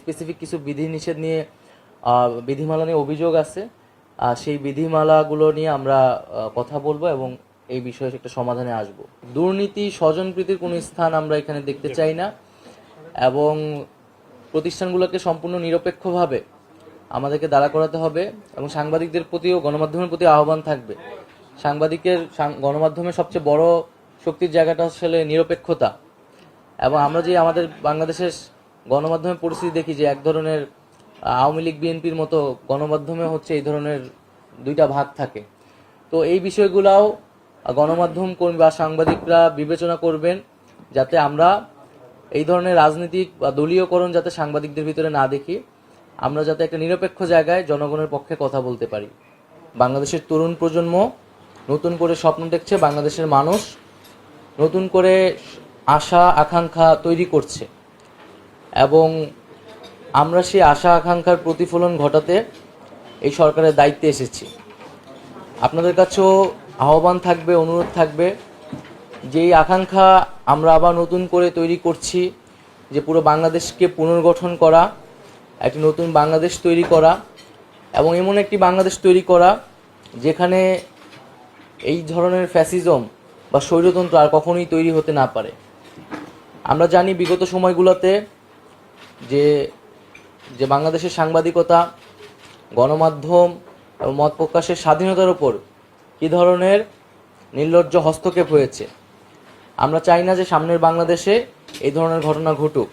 Specific কিছু বিধিনিষেধ নিয়ে বিধিমালা নিয়ে অভিযোগ আছে। আর সেই বিধিমালাগুলো নিয়ে আমরা কথা বলব এবং এই বিষয়ে একটা সমাধানে আসব। দুর্নীতি স্বজনপ্রীতির কোনো স্থান আমরা এখানে দেখতে চাই না এবং প্রতিষ্ঠানগুলোকে সম্পূর্ণ নিরপেক্ষভাবে আমাদেরকে দাঁড়া করাতে হবে এবং সাংবাদিকদের প্রতিও গণমাধ্যমের প্রতি আহ্বান থাকবে। সাংবাদিকের গণমাধ্যমের সবচেয়ে বড় শক্তির জায়গাটা আসলে নিরপেক্ষতা। এবং আমরা যে আমাদের বাংলাদেশের গণমাধ্যমের পরিস্থিতি দেখি যে এক ধরনের আওয়ামী লীগ, বিএনপির মতো গণমাধ্যমে হচ্ছে এই ধরনের দুইটা ভাগ থাকে। তো এই বিষয়গুলাও গণমাধ্যম কর্মী বা সাংবাদিকরা বিবেচনা করবেন যাতে আমরা এই ধরনের রাজনৈতিক বা দলীয়করণ যাতে সাংবাদিকদের ভিতরে না দেখি, আমরা যাতে একটা নিরপেক্ষ জায়গায় জনগণের পক্ষে কথা বলতে পারি। বাংলাদেশের তরুণ প্রজন্ম নতুন করে স্বপ্ন দেখছে, বাংলাদেশের মানুষ নতুন করে আশা, আকাঙ্ক্ষা তৈরি করছে। এবং আমরা সেই আশা আকাঙ্ক্ষার প্রতিফলন ঘটাতে এই সরকারের দায়িত্বে এসেছি। আপনাদের কাছেও আহ্বান থাকবে, অনুরোধ থাকবে যে এই আকাঙ্ক্ষা আমরা আবার নতুন করে তৈরি করছি, যে পুরো বাংলাদেশকে পুনর্গঠন করা, একটি নতুন বাংলাদেশ তৈরি করা এবং এমন একটি বাংলাদেশ তৈরি করা যেখানে এই ধরনের ফ্যাসিজম বা স্বৈরতন্ত্র আর কখনোই তৈরি হতে না পারে। আমরা জানি বিগত সময়গুলোতে যে যে বাংলাদেশের সাংবাদিকতা, গণমাধ্যম এবং মত প্রকাশের স্বাধীনতার ওপর কী ধরনের নির্লজ্জ হস্তক্ষেপ হয়েছে? আমরা চাই না যে সামনের বাংলাদেশে এই ধরনের ঘটনা ঘটুক।